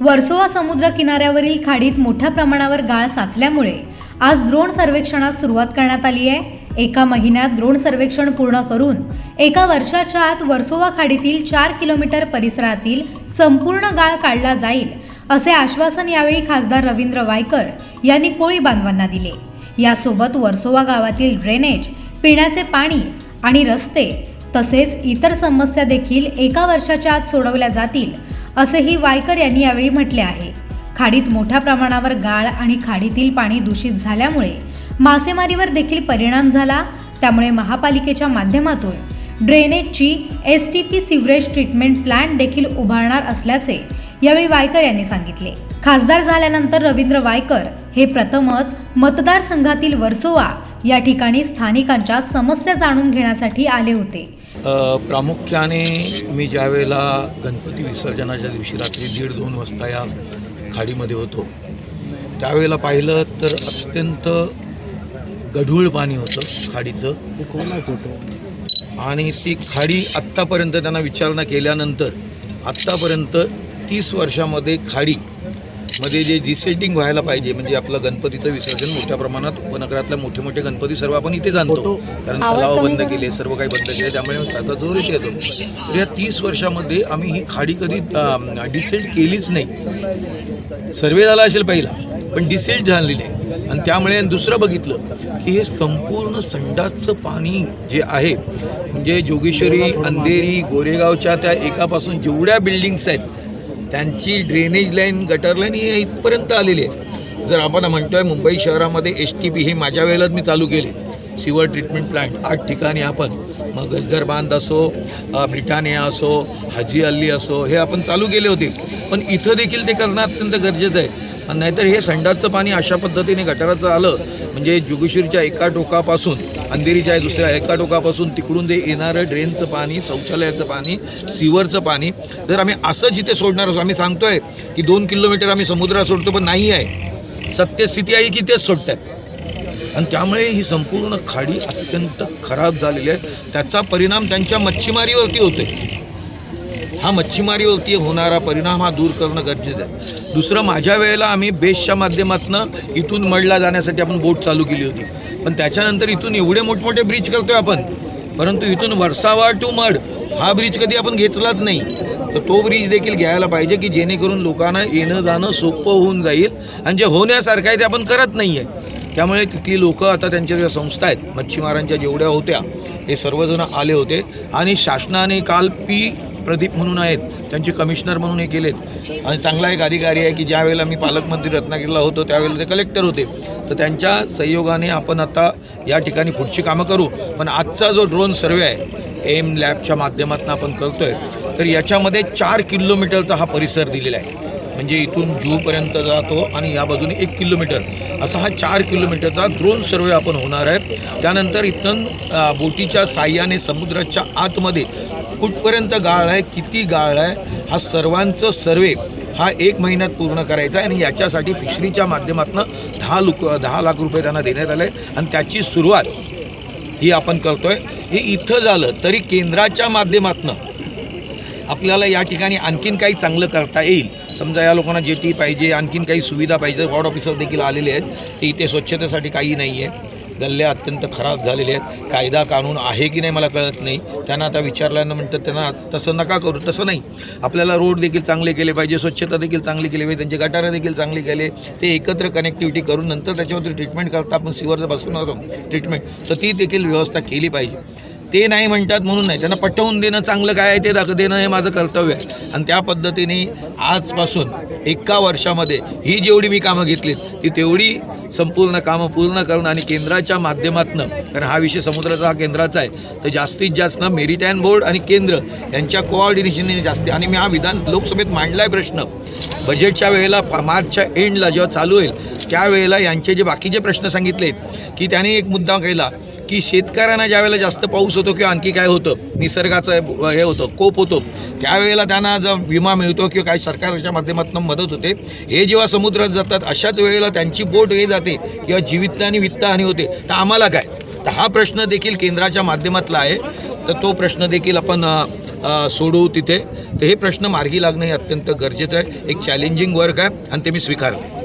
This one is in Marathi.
वर्सोवा समुद्र किनाऱ्यावरील खाडीत मोठ्या प्रमाणावर गाळ साचल्यामुळे आज द्रोण सर्वेक्षणास सुरुवात करण्यात आली आहे. एका महिन्यात द्रोण सर्वेक्षण पूर्ण करून एका वर्षाच्या आत वर्सोवा खाडीतील चार किलोमीटर परिसरातील संपूर्ण गाळ काढला जाईल असे आश्वासन यावेळी खासदार रवींद्र वायकर यांनी कोळी बांधवांना दिले. यासोबत वर्सोवा गावातील ड्रेनेज पिण्याचे पाणी आणि रस्ते तसेच इतर समस्या देखील एका वर्षाच्या आत सोडवल्या जातील असंही वायकर यांनी यावेळी म्हटले आहे. खाडीत मोठ्या प्रमाणावर गाळ आणि खाडीतील पाणी दूषित झाल्यामुळे मासेमारीवर देखील परिणाम झाला. त्यामुळे महापालिकेच्या माध्यमातून ड्रेनेजची S T P sewerage treatment plant देखील उभारणार असल्याचे यावेळी वायकर यांनी सांगितले. खासदार झाल्यानंतर रवींद्र वायकर हे प्रथमच मतदारसंघातील वर्सोवा या ठिकाणी स्थानिकांच्या समस्या जाणून घेण्यासाठी आले होते. प्रामुख्याने मी ज्यावेळेला गणपती विसर्जनाच्या दिवशी रात्री दीड दोन वाजता या खाडीमध्ये होतो त्यावेळेला पाहिलं तर अत्यंत गढूळ पाणी होतं खाडीचं. आणि ती खाडी आत्तापर्यंत त्यांना विचारणा केल्यानंतर आत्तापर्यंत तीस वर्षामध्ये खाडी मध्ये जे डिसेल्टिंग व्हायला पाहिजे म्हणजे आपलं गणपतीचं विसर्जन मोठ्या प्रमाणात उपनगरातल्या मोठे मोठे गणपती सर्व आपण इथे जाणतो. कारण तलाव बंद केले सर्व काही बंद केले त्यामुळे त्याचा जोर इथे येतो तर या तीस वर्षामध्ये आम्ही ही खाडी कधी डिसेल्ट केलीच नाही. सर्वे झाला असेल पहिला पण डिसेल्ट झालेली आहे आणि त्यामुळे दुसरं बघितलं की हे संपूर्ण संडासचं पाणी जे आहे म्हणजे जोगेश्वरी अंधेरी गोरेगावच्या त्या एकापासून जेवढ्या बिल्डिंग्स आहेत त्यांची ड्रेनेज लाईन गटर लाईन ही इथपर्यंत आलेली आहे. जर आपण म्हणतोय मुंबई शहरामध्ये एस टी पी हे माझ्या वेळेलाच मी चालू केले. सिवर ट्रीटमेंट प्लांट आठ ठिकाणी आपण. मग गजगर बांध असो ब्रिटानिया असो हाजी अल्ली असो हे आपण चालू केले होते. पण इथं देखील ते करणं अत्यंत गरजेचं आहे. आणि नाहीतर हे संडासचं पाणी अशा पद्धतीने गटाराचं आलं म्हणजे जोगेश्वरीच्या एका टोकापासून अंधेरीच्या दुसऱ्या एका टोकापासून तिकडून ते येणारं ड्रेनचं पाणी शौचालयाचं पाणी सिवरचं पाणी. जर आम्ही असंच इथे सोडणार असो आम्ही सांगतोय की दोन किलोमीटर आम्ही समुद्रात सोडतो पण नाही आहे. सत्यस्थिती आहे की तेच सोडतात. आणि त्यामुळे ही संपूर्ण खाडी अत्यंत खराब झालेली आहे. त्याचा परिणाम त्यांच्या मच्छीमारीवरती होतोय. हा मच्छीमारीवरती होणारा परिणाम हा दूर करणं गरजेचं आहे. दुसरं माझ्या वेळेला आम्ही बेसच्या माध्यमातून इथून मडला जाण्यासाठी आपण बोट चालू केली होती. पण त्याच्यानंतर इथून एवढे मोठमोठे ब्रिज करतो आहे आपण. परंतु इथून वर्सावा टू मड हा ब्रिज कधी आपण घेतलाच नाही. तर तो ब्रिज देखील घ्यायला पाहिजे की जेणेकरून लोकांना येणं जाणं सोपं होऊन जाईल आणि जे होण्यासारखं आहे ते आपण करत नाही आहे त्यामुळे तिथली लोकं आता त्यांच्या ज्या संस्था आहेत मच्छीमारांच्या जेवढ्या होत्या हे सर्वजण आले होते. आणि शासनाने काल पी प्रदीप म्हणून आहेत त्यांचे कमिशनर म्हणून हे केलेत आणि चांगला एक अधिकारी आहे की ज्यावेळेला मी पालकमंत्री रत्नागिरीला होतो त्यावेळेला ते कलेक्टर होते. तर त्यांच्या सहयोगाने आपण आता या ठिकाणी पुढची कामं करू. पण आजचा जो ड्रोन सर्वे आहे एम लॅबच्या माध्यमातून आपण करतो आहे तर याच्यामध्ये चार किलोमीटरचा हा परिसर दिलेला आहे. म्हणजे इथून जूपर्यंत जातो आणि या बाजूने एक किलोमीटर. असा हा चार किलोमीटरचा ड्रोन सर्वे आपण होणार आहे. त्यानंतर इथून बोटीच्या साह्याने समुद्राच्या आतमध्ये कुठपर्यंत गाळ आहे किती गाळ आहे हा सर्वांचं सर्वे हा एक महिन्यात पूर्ण करायचा आहे आणि याच्यासाठी फिशरीच्या माध्यमातून दहा लुक दहा लाख रुपये त्यांना देण्यात आले आणि त्याची सुरुवात ही आपण करतो आहे हे इथं झालं तरी केंद्राच्या माध्यमातून आपल्याला या ठिकाणी आणखीन काही चांगलं करता येईल. समजा या लोकांना जेटी पाहिजे आणखीन काही सुविधा पाहिजे वॉर्ड ऑफिसर देखील आलेले आहेत ते इथे स्वच्छतेसाठी काही नाही आहे गल्ले अत्यंत खराब झालेले आहेत. कायदा कानून आहे की नाही मला कळत नाही. त्यांना आता विचारल्यानं म्हणतात त्यांना तसं नका करू तसं नाही. आपल्याला रोड देखील चांगले केले पाहिजे स्वच्छता देखील चांगली केली पाहिजे त्यांचे गटारं देखील चांगले केले. ते एकत्र कनेक्टिव्हिटी करून नंतर त्याच्यावरती ट्रीटमेंट करता आपण सिवरचं बसवणार ट्रीटमेंट तर ती देखील व्यवस्था केली पाहिजे. ते नाही म्हणतात म्हणून नाही. त्यांना पटवून देणं चांगलं काय आहे ते दाख देणं हे माझं कर्तव्य आहे. आणि त्या पद्धतीने आजपासून एका वर्षामध्ये ही जेवढी मी कामं घेतलीत ती तेवढी संपूर्ण कामं पूर्ण करणं आणि केंद्राच्या माध्यमातनं कारण हा विषय समुद्राचा हा केंद्राचा आहे तर जास्तीत जास्त मेरिटाईन बोर्ड आणि केंद्र यांच्या कोऑर्डिनेशनने जास्ती. आणि मी हा विधान लोकसभेत मांडला आहे प्रश्न. बजेटच्या वेळेला मार्चच्या एंडला जेव्हा चालू होईल त्यावेळेला यांचे जे बाकीचे प्रश्न सांगितले की त्याने एक मुद्दा केला की शेतकऱ्यांना ज्यावेळेला जास्त पाऊस होतो किंवा आणखी काय होतं निसर्गाचं हे होतं कोप होतो त्यावेळेला त्यांना जर विमा मिळतो किंवा काही सरकारच्या माध्यमातून मदत होते. हे जेव्हा समुद्रात जातात अशाच वेळेला त्यांची बोट हे जाते किंवा जीवित आणि वित्तहानी होते. तर आम्हाला काय? तर हा प्रश्न देखील केंद्राच्या माध्यमातला आहे. तर तो प्रश्न देखील आपण सोडवू तिथे. तर हे प्रश्न मार्गी लागणं हे अत्यंत गरजेचं आहे. एक चॅलेंजिंग वर्क आहे आणि ते मी स्वीकारले